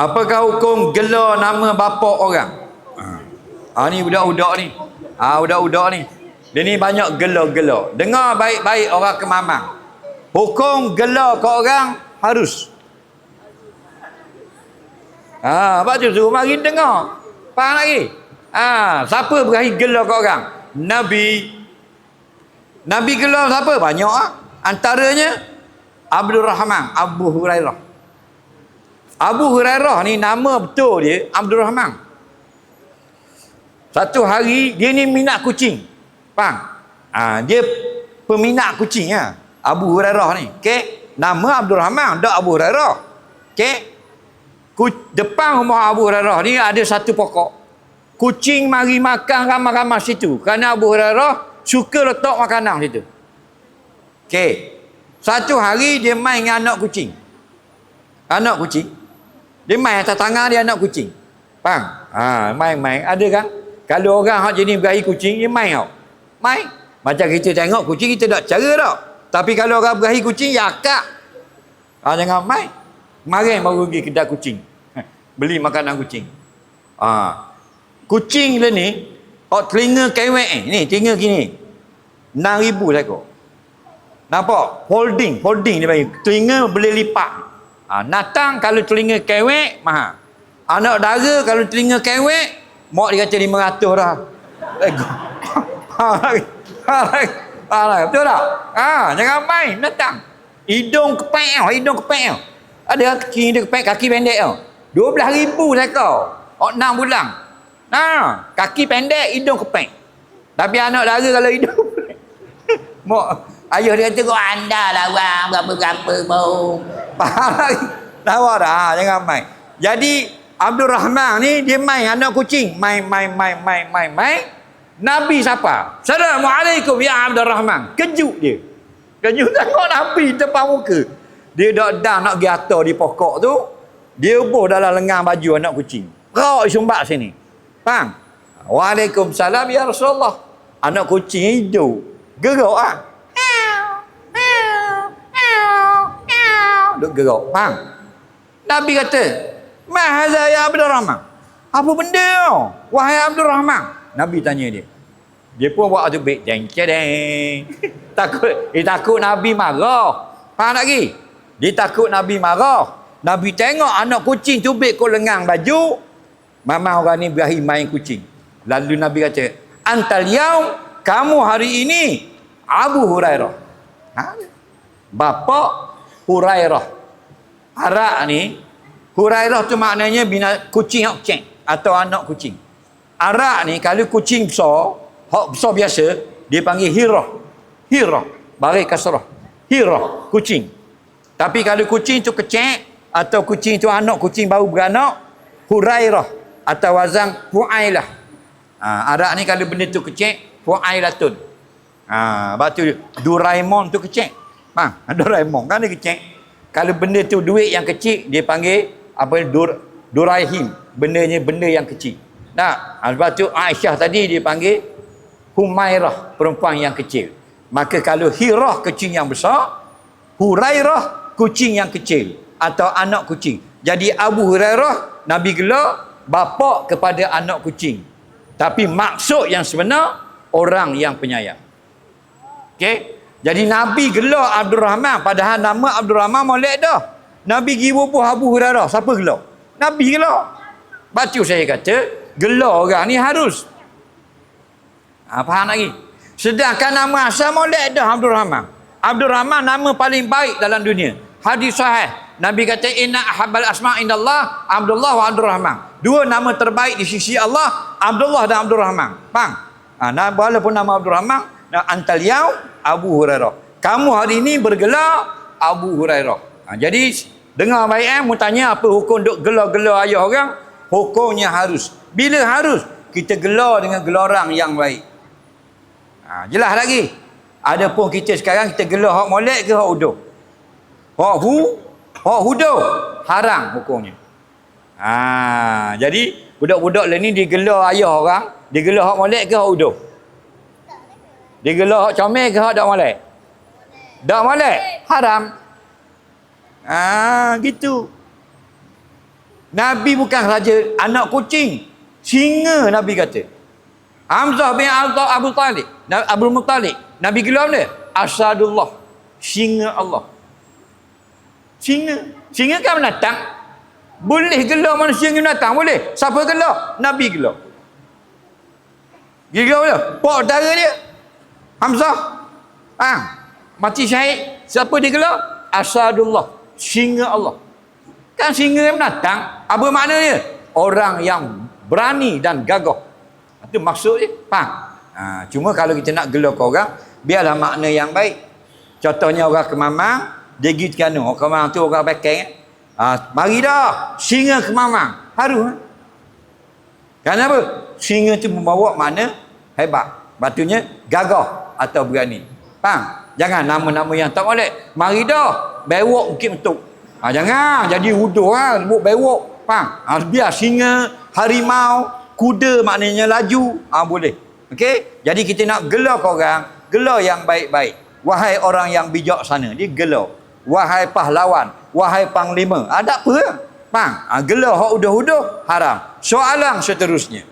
Apakah hukum gelar nama bapa orang? Ah ni budak-budak ni. Ah budak-budak ni. Dia ni banyak gelar-gelar. Dengar baik-baik orang kemamang. Hukum gelar ke orang harus. Ah, apa tu suruh mari dengar. Faham lagi? Ah, siapa berakhir gelar ke orang? Nabi. Nabi gelar siapa? Banyak ah. Antaranya Abdul Rahman, Abu Hurairah. Abu Hurairah ni nama betul dia Abdul Rahman. Satu hari dia ni minat kucing. Faham? Ah, dia peminat kucing ah. Abu Hurairah ni. Okey? Nama Abdul Rahman, dak Abu Hurairah. Okey? Ku- depan rumah Abu Hurairah ni ada satu pokok. Kucing mari makan ramai-ramai situ. Kerana Abu Hurairah suka letak makanan situ. Okey. Satu hari dia main dengan anak kucing. Anak kucing. Dia main atas tangan dia anak kucing. Faham? Ha, main-main. Ada kan? Kalau orang hak jenis berahi kucing, dia main tau. Main. Macam kita tengok kucing, kita tak cara tak. Tapi kalau orang berahi kucing, ya akak. Ha, jangan main. Kemarin baru pergi kedai kucing. Beli makanan kucing. Ha. Kucing dia ni, hak telinga kewek eh. Ni, telinga gini. 6,000 ekor. Nampak? Holding, holding dia bagi. Telinga boleh lipat. Ha, natang kalau telinga kewek, mahal. Anak dara kalau telinga kewek, mak dia kata 500 dah. Lego. Ha. Ha. Ha. Betul tak? Ha, jangan main, natang. Hidung kepek hidung kepek. Ada kecil hidung kepek, kaki pendek tau. 12,000 sekor. Oh, 6 bulan. Ha, kaki pendek, hidung kepek. Tapi anak dara kalau hidung Mak, ayah dia kata kau anda lah bang, berapa-berapa mau. Faham lagi? Lawa dah, ha, jangan main. Jadi, Abdul Rahman ni, dia main anak kucing. Main, main, main, main, main, main. Nabi siapa? Assalamualaikum ya Abdul Rahman. Kejut dia. Kejut tengok Nabi depan muka. Dia dah dah nak pergi atas di pokok tu. Dia buh dalam lengan baju anak kucing. Kau sumbat sini. Faham? Waalaikumsalam ya Rasulullah. Anak kucing hidup. Gerak ah. Duk gerak. Faham? Nabi kata, Mahaza ya Abdul Rahman. Apa benda kau? Wahai Abdul Rahman. Nabi tanya dia. Dia pun buat tu baik. Cedeng. takut. Dia takut Nabi marah. Faham lagi? Dia takut Nabi marah. Nabi tengok anak kucing tubik kau lengang baju. Mama orang ni berahi main kucing. Lalu Nabi kata, Antal yaum, kamu hari ini Abu Hurairah. Ha? Bapa Hurairah. Arak ni, Hurairah tu maknanya bina kucing hak cek atau anak kucing. Arak ni kalau kucing besar, hak besar biasa, dia panggil hirah. Hirah. Baris kasrah. Hirah. Kucing. Tapi kalau kucing tu kecek atau kucing tu anak kucing baru beranak, Hurairah atau wazan Fuailah. Ha, arak ni kalau benda tu kecek, Fuailatun. Ha, lepas tu Doraemon tu kecek. Ha, Doraemon kan dia kecek. Kalau benda tu duit yang kecil, dia panggil apa Dur, Doraihim. Bendanya benda yang kecil. Nah, ha, lepas tu Aisyah tadi dia panggil Humairah, perempuan yang kecil. Maka kalau Hirah kucing yang besar, Hurairah kucing yang kecil atau anak kucing. Jadi Abu Hurairah Nabi gelar bapa kepada anak kucing. Tapi maksud yang sebenar orang yang penyayang. Okey? Jadi Nabi gelar Abdul Rahman padahal nama Abdul Rahman molek dah. Nabi pergi bubuh Abu Hurairah. Siapa gelar? Nabi gelar. Baca saya kata, gelar orang ni harus. Ha, faham lagi? Sedangkan nama asal molek dah Abdul Rahman. Abdul Rahman nama paling baik dalam dunia. Hadis sahih. Nabi kata inna ahabbal asma indallah Abdullah wa Abdul Rahman. Dua nama terbaik di sisi Allah Abdullah dan Abdul Rahman. Faham? Ha, walaupun nama Abdul Rahman nah, antal yaum Abu Hurairah. Kamu hari ini bergelar Abu Hurairah. Ha, jadi dengar baik eh mu tanya apa hukum duk gelar-gelar ayah orang? Hukumnya harus. Bila harus? Kita gelar dengan gelaran yang baik. Ha, jelas lagi. Adapun kita sekarang kita gelar hak molek ke hak uduh? Hak hu, hak huduh. Haram hukumnya. Ha, jadi budak-budak ni digelar ayah orang, digelar hak molek ke hak uduh? Digelar hak comel ke hak tak molek? Tak molek. Haram. Ah, gitu. Nabi bukan raja anak kucing. Singa Nabi kata. Hamzah bin Al-Ta Abu Talib. Abu Muttalib. Nabi gelar dia. Asadullah. Singa Allah. Singa. Singa kan binatang. Boleh gelar manusia dengan binatang? Boleh. Siapa gelar? Nabi gelar. Dia gelar dia. Pak dara dia. Hamzah. Ha. Mati syahid. Siapa dia gelar? Asadullah. Singa Allah. Kan singa yang binatang. Apa maknanya? Orang yang berani dan gagah. Itu maksud dia. Faham? Ha, cuma kalau kita nak gelar ke orang, biarlah makna yang baik. Contohnya orang kemamang, dia pergi ke Orang kemamang tu orang bekeng. Ha, mari dah, singa kemamang. Harus. Ha? Kenapa? Singa tu membawa makna hebat. Batunya gagah atau berani. Faham? Jangan nama-nama yang tak boleh. Mari dah, bewok mungkin betul. Ha, jangan jadi huduh ha, sebut bewok. Faham? Ha, biar singa, harimau, kuda maknanya laju. Ha, boleh. Okey? Jadi kita nak gelar ke orang, gelar yang baik-baik. Wahai orang yang bijak sana, dia gelar. Wahai pahlawan, wahai panglima. Ada apa? Faham? Ha, gelar hak udah-udah haram. Soalan seterusnya.